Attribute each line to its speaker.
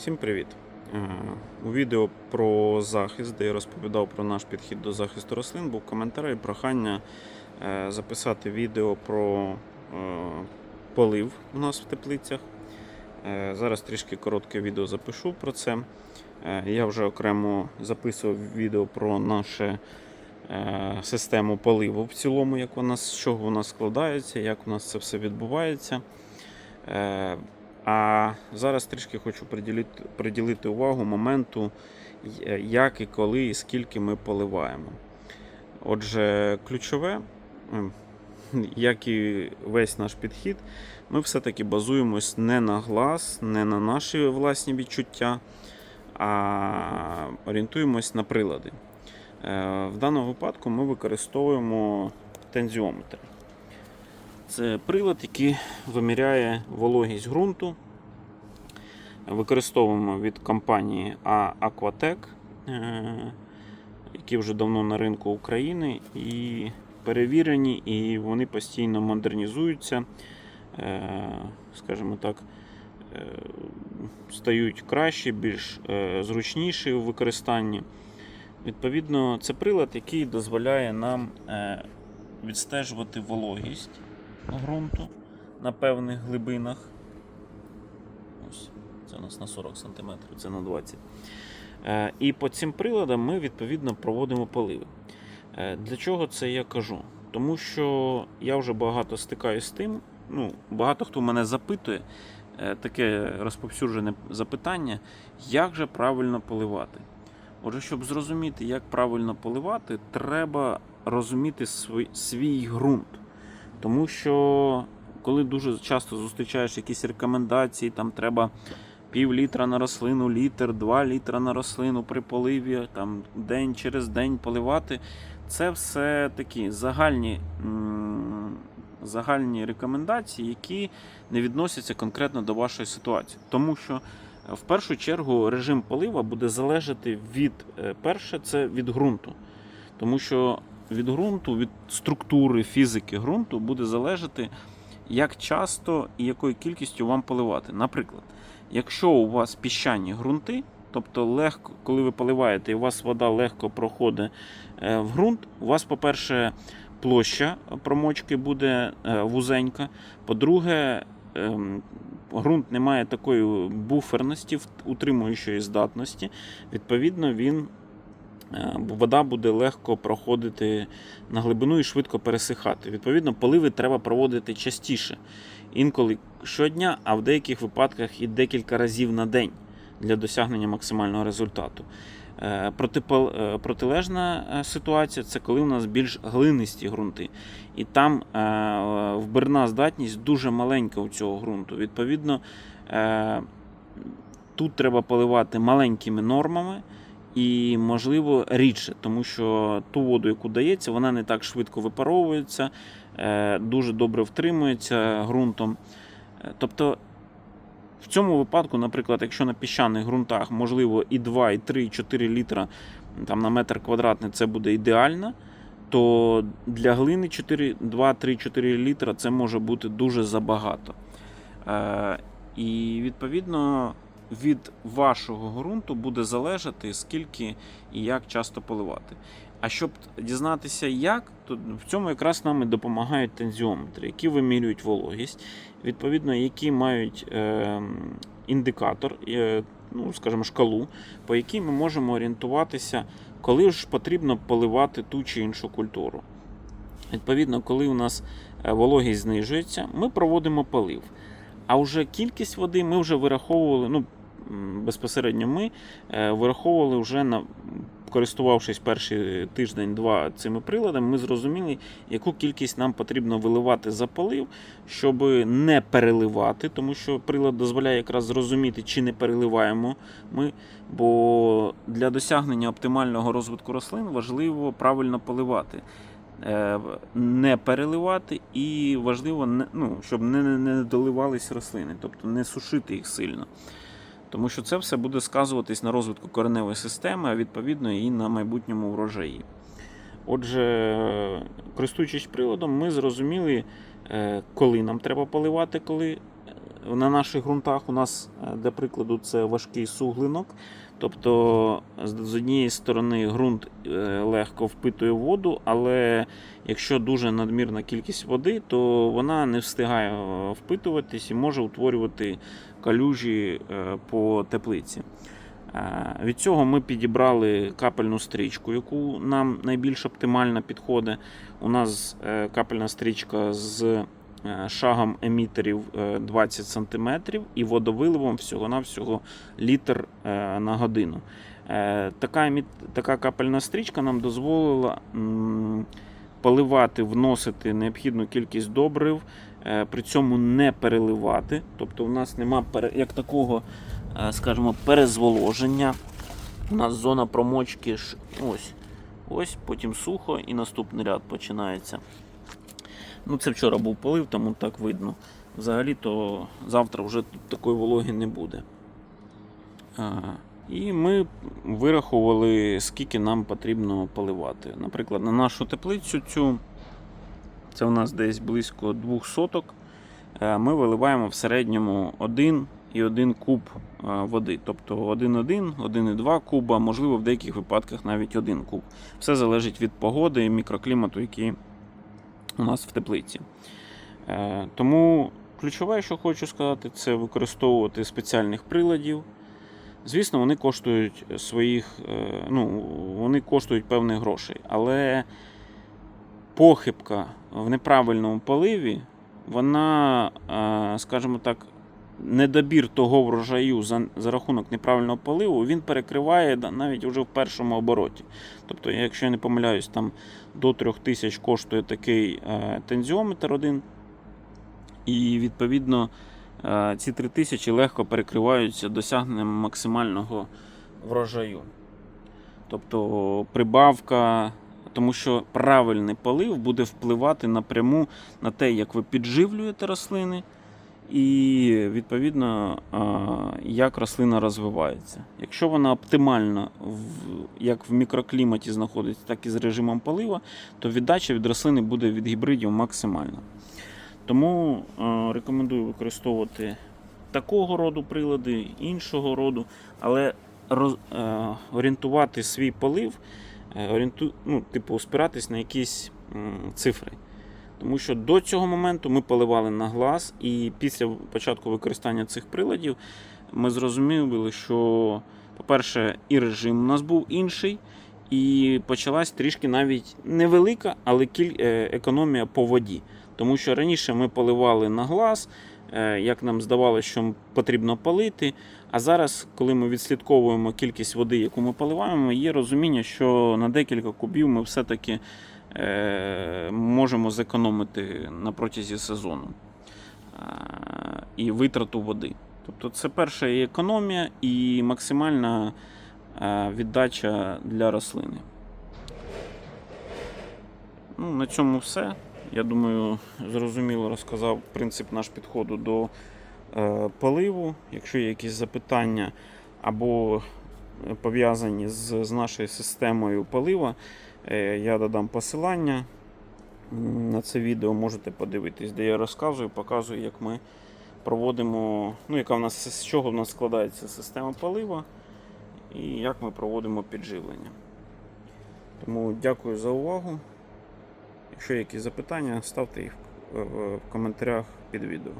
Speaker 1: Всім привіт! Е, У відео про захист, де я розповідав про наш підхід до захисту рослин, був коментар і прохання е, записати відео про е, полив у нас в теплицях. Зараз трішки коротке відео запишу про це. Я вже окремо записував відео про нашу систему поливу в цілому, як вона, з чого вона складається, як у нас це все відбувається. А зараз трішки хочу приділити, приділити увагу моменту, е, як і коли і скільки ми поливаємо. Отже, ключове, як і весь наш підхід, ми все-таки базуємось не на глаз, не на наші власні відчуття, а орієнтуємось на прилади. Е, В даному випадку ми використовуємо тензіометр. Це прилад, який виміряє вологість ґрунту. Використовуємо від компанії Aquatec, е, які вже давно на ринку України і перевірені, і вони постійно модернізуються, е, скажімо так, е, стають краще, більш зручніші у використанні. Відповідно, це прилад, який дозволяє нам відстежувати вологість ґрунту на певних глибинах. Ось, це у нас на 40 см, це на 20 Е, І по цим приладам ми відповідно проводимо поливи. Е, Для чого це я кажу? Тому що я вже багато стикаюся з тим, ну, багато хто мене запитує, е, таке розповсюджене запитання, як же правильно поливати. Отже, щоб зрозуміти, як правильно поливати, треба розуміти свій, свій ґрунт. Тому що коли дуже часто зустрічаєш якісь рекомендації, там треба пів літра на рослину, літр, два літра на рослину при поливі, там день через день поливати. Це все такі загальні, загальні рекомендації, які не відносяться конкретно до вашої ситуації. Тому що е, в першу чергу режим полива буде залежати від е, перше, це від ґрунту. Тому що від ґрунту, від структури фізики ґрунту буде залежати, як часто і якою кількістю вам поливати. Наприклад, якщо у вас піщані ґрунти, тобто легко, коли ви поливаєте, і у вас вода легко проходить е, в ґрунт, у вас, по-перше, площа промочки буде е, вузенька. По-друге, ем, ґрунт не має такої буферності, утримуючої здатності. Відповідно, він вода буде легко проходити на глибину і швидко пересихати. Відповідно, поливи треба проводити частіше. Інколи щодня, а в деяких випадках і декілька разів на день для досягнення максимального результату. Е, е, Протилежна е, ситуація це коли у нас більш глинисті ґрунти. І там е, вбирна здатність дуже маленька у цього ґрунту. Відповідно, е, тут треба поливати маленькими нормами і, можливо, рідше, тому що ту воду, яку дається, вона не так швидко випаровується, е, дуже добре втримується ґрунтом. Е, Тобто, в цьому випадку, наприклад, якщо на піщаних ґрунтах можливо і 2, і 3, і 4 літра там, на метр квадратний це буде ідеально, то для глини 4, 2, 3, 4 літра це може бути дуже забагато. Е, і відповідно від вашого ґрунту буде залежати, скільки і як часто поливати. А щоб дізнатися, як, то в цьому якраз нам і допомагають тензіометри, які вимірюють вологість, відповідно, які мають е, індикатор, е, ну, скажімо, шкалу, по якій ми можемо орієнтуватися, коли ж потрібно поливати ту чи іншу культуру. Відповідно, коли у нас е, вологість знижується, ми проводимо полив. А вже кількість води ми вже вираховували, ну, безпосередньо ми е, вираховували вже на. Користувавшись перший тиждень-два цими приладами, ми зрозуміли, яку кількість нам потрібно виливати за полив, щоб не переливати, тому що прилад дозволяє якраз зрозуміти, чи не переливаємо ми. Бо для досягнення оптимального розвитку рослин важливо правильно поливати. Е, Не переливати, і важливо, ну, щоб не, доливались рослини, тобто не сушити їх сильно. Тому що це все буде сказуватись на розвитку кореневої системи, а відповідно і на майбутньому врожаї. Отже, користуючись приладом, ми зрозуміли, е, коли нам треба поливати, коли на наших ґрунтах у нас, е, для прикладу, це важкий суглинок. Тобто, з однієї сторони, ґрунт е, легко впитує воду, але якщо дуже надмірна кількість води, то вона не встигає е, впитуватись і може утворювати калюжі е, по теплиці. Від цього ми підібрали капельну стрічку, яку нам найбільш оптимально підходить. У нас капельна стрічка з шагом емітерів е, 20 см і водовиливом всього-навсього літр е, на годину. Е, Така, така капельна стрічка нам дозволила поливати, вносити необхідну кількість добрив, е, при цьому не переливати. Тобто, у нас нема як такого, е, скажімо, перезволоження. У нас зона промочки ось. Ось, потім сухо і наступний ряд починається. Ну, це вчора був полив, тому так видно. Взагалі-то завтра вже тут такої вологи не буде. А, і ми вирахували, скільки нам потрібно поливати. Наприклад, на нашу теплицю цю, це у нас десь близько 2 соток. е, Ми виливаємо в середньому 1 і 1 куб е, води. Тобто 1,1, 1,2 куба, можливо, в деяких випадках навіть 1 куб. Все залежить від погоди і мікроклімату, який у нас в теплиці. Е, Тому ключове, що хочу сказати, це використовувати спеціальних приладів. Звісно, вони коштують своїх, е, ну, вони коштують певних грошей, але похибка в неправильному поливі, вона, е, скажімо так, недобір того врожаю за, за рахунок неправильного поливу, він перекриває навіть вже в першому обороті. Тобто, якщо я не помиляюсь, там до 3000 коштує такий е, тензіометр один. І відповідно е, ці 3000 легко перекриваються досягненням максимального врожаю. Тобто прибавка, тому що правильний полив буде впливати напряму на те, як ви підживлюєте рослини, і відповідно, як рослина розвивається. Якщо вона оптимально як в мікрокліматі знаходиться, так і з режимом полива, то віддача від рослини буде від гібридів максимальна. Тому рекомендую використовувати такого роду прилади, іншого роду, але орієнтувати свій полив, е, орієнту, ну, типу, спиратись на якісь цифри. Тому що до цього моменту ми поливали на глаз, і після початку використання цих приладів ми зрозуміли, що, по-перше, і режим у нас був інший, і почалась трішки навіть невелика, але е, економія по воді. Тому що раніше ми поливали на глаз, е, як нам здавалося, що потрібно полити. А зараз, коли ми відслідковуємо кількість води, яку ми поливаємо, є розуміння, що на декілька кубів ми все-таки е, можемо зекономити на протязі сезону е, і витрату води. Тобто це перша економія і максимальна е, віддача для рослини. Ну, на цьому все. Я думаю, зрозуміло розказав принцип наш підходу до е, поливу. Якщо є якісь запитання або пов'язані з, з нашою системою полива, я додам посилання на це відео. Можете подивитись, де я розказую, показую, як ми проводимо, ну, яка в нас з чого в нас складається система палива і як ми проводимо підживлення. Тому дякую за увагу. Якщо є якісь запитання, ставте їх в- коментарях під відео.